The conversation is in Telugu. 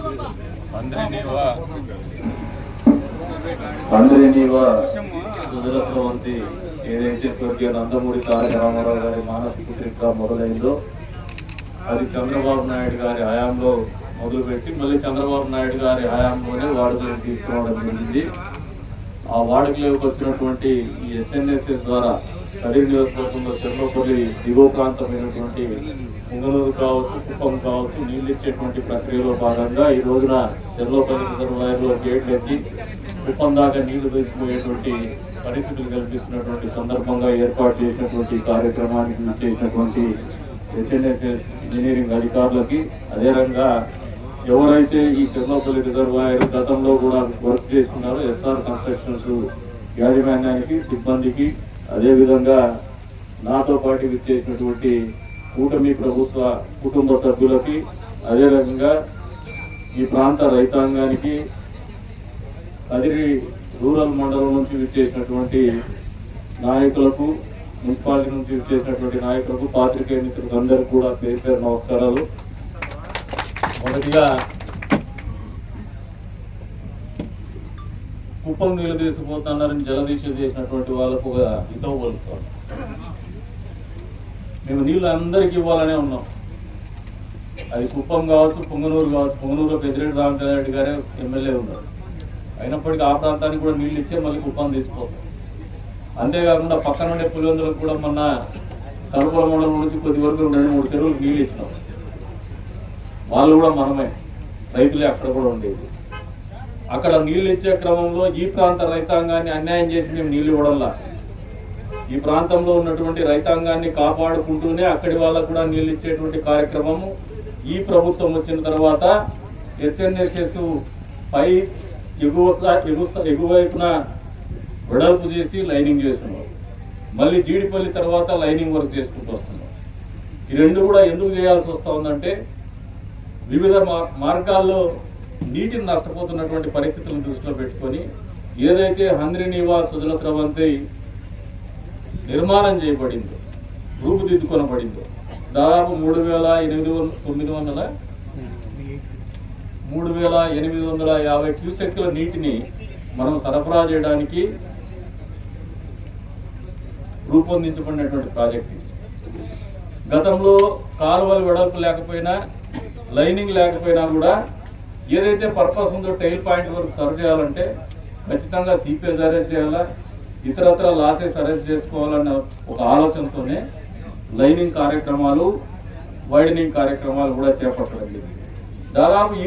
అందరినీవా అందరినీవా సుదరస్రవంతి ఏదైతే స్వర్గీయ నందమూరి తారక రామారావు గారి మానస పుత్రిక మొదలైందో అది చంద్రబాబు నాయుడు గారి హయాంలో మొదలుపెట్టి మళ్ళీ చంద్రబాబు నాయుడు గారి హయాంలోనే వాడుకలోకి తీసుకురావడం జరిగింది. ఆ వాడుకలోకి వచ్చినటువంటి ఈ హెచ్ఎన్ఎస్ఎస్ ద్వారా కదిరి నియోజకవర్గంలో చెర్లోపల్లి దిగువ ప్రాంతమైనటువంటి ఉంగనూరు కావచ్చు కుప్పం కావచ్చు నీళ్ళు ఇచ్చేటువంటి ప్రక్రియలో భాగంగా ఈ రోజున చెర్లోపల్లి రిజర్వాయర్లో గేట్లు ఎత్తి కుప్పం దాకా నీళ్ళు తీసుకుపోయేటువంటి పరిస్థితులు కల్పిస్తున్నటువంటి సందర్భంగా ఏర్పాటు చేసినటువంటి కార్యక్రమానికి చేసినటువంటి హెచ్ఎన్ఎస్ఎస్ ఇంజనీరింగ్ అధికారులకి అదే రకంగా ఎవరైతే ఈ చెర్లోపల్లి రిజర్వాయర్ గతంలో కూడా వర్క్ చేస్తున్నారో ఎస్ఆర్ కన్స్ట్రక్షన్స్ యాజమాన్యానికి సిబ్బందికి అదేవిధంగా నాతో పాటు విచ్చేసినటువంటి కూటమి ప్రభుత్వ కుటుంబ సభ్యులకి అదే ఈ ప్రాంత రైతాంగానికి కదిరి రూరల్ మండలం నుంచి విచ్చేసినటువంటి నాయకులకు మున్సిపాలిటీ నుంచి విచ్చేసినటువంటి నాయకులకు పాత్రికేయ మిత్రులందరికీ కూడా పేరు పేరు నమస్కారాలు. మొదటిగా కుప్పం నీళ్ళు తీసుకుపోతున్నారని జలదీక్ష చేసినటువంటి వాళ్ళకు ఒక హితం పలుకుతాం మేము నీళ్ళు అందరికి ఇవ్వాలనే ఉన్నాం. అది కుప్పం కావచ్చు పొంగనూరు కావచ్చు పొంగనూరులో పెద్దిరెడ్డి రామచంద్రారెడ్డి గారే ఎమ్మెల్యే ఉన్నారు. అయినప్పటికీ ఆ ప్రాంతానికి కూడా నీళ్ళు ఇచ్చే మళ్ళీ కుప్పం తీసిపోతాం అంతేకాకుండా పక్కన ఉండే పులివెందులకు కూడా మొన్న కనుపల మండలం నుంచి కొద్ది వరకు రెండు మూడు చెరువులకు నీళ్ళు ఇచ్చినాం. వాళ్ళు కూడా మనమే. రైతులే అక్కడ కూడా ఉండేది. అక్కడ నీళ్ళు ఇచ్చే క్రమంలో ఈ ప్రాంత రైతాంగాన్ని అన్యాయం చేసి మేము నీళ్ళు ఇవ్వడంలా? ఈ ప్రాంతంలో ఉన్నటువంటి రైతాంగాన్ని కాపాడుకుంటూనే అక్కడి వాళ్ళకు కూడా నీళ్ళు ఇచ్చేటువంటి కార్యక్రమము ఈ ప్రభుత్వం వచ్చిన తర్వాత హెచ్ఎన్ఎస్ఎస్ పై ఎగువ స్థా- ఎగువైపున వెడల్పు చేసి లైనింగ్ చేస్తున్నారు మళ్ళీ జీడిపల్లి తర్వాత లైనింగ్ వర్క్ చేసుకుంటూ వస్తున్నాం. ఈ రెండు కూడా ఎందుకు చేయాల్సి వస్తూ ఉందంటే వివిధ మార్గాల్లో నీటిని నష్టపోతున్నటువంటి పరిస్థితులను దృష్టిలో పెట్టుకొని ఏదైతే హంద్రి నివాస్ సుజల స్రవంతి నిర్మాణం చేయబడిందో రూపుదిద్దుకొనబడిందో దాదాపు మూడు వేల ఎనిమిది వందల తొమ్మిది వందల మూడు వేల ఎనిమిది వందల యాభై క్యూసెక్ల నీటిని మనం సరఫరా చేయడానికి రూపొందించబడినటువంటి ప్రాజెక్ట్ గతంలో కాలువలు వెడల్పు లేకపోయినా లైనింగ్ లేకపోయినా కూడా ఏదైతే పర్పస్ ఉందో టైల్ పాయింట్ వరకు సర్వ్ చేయాలంటే ఖచ్చితంగా సిపిఎస్ అరెస్ట్ చేయాలా? ఇతరత్ర లాసెస్ అరెస్ట్ చేసుకోవాలన్న ఒక ఆలోచనతోనే లైనింగ్ కార్యక్రమాలు వైడనింగ్ కార్యక్రమాలు కూడా చేపట్టడం జరిగింది. దాదాపు ఈ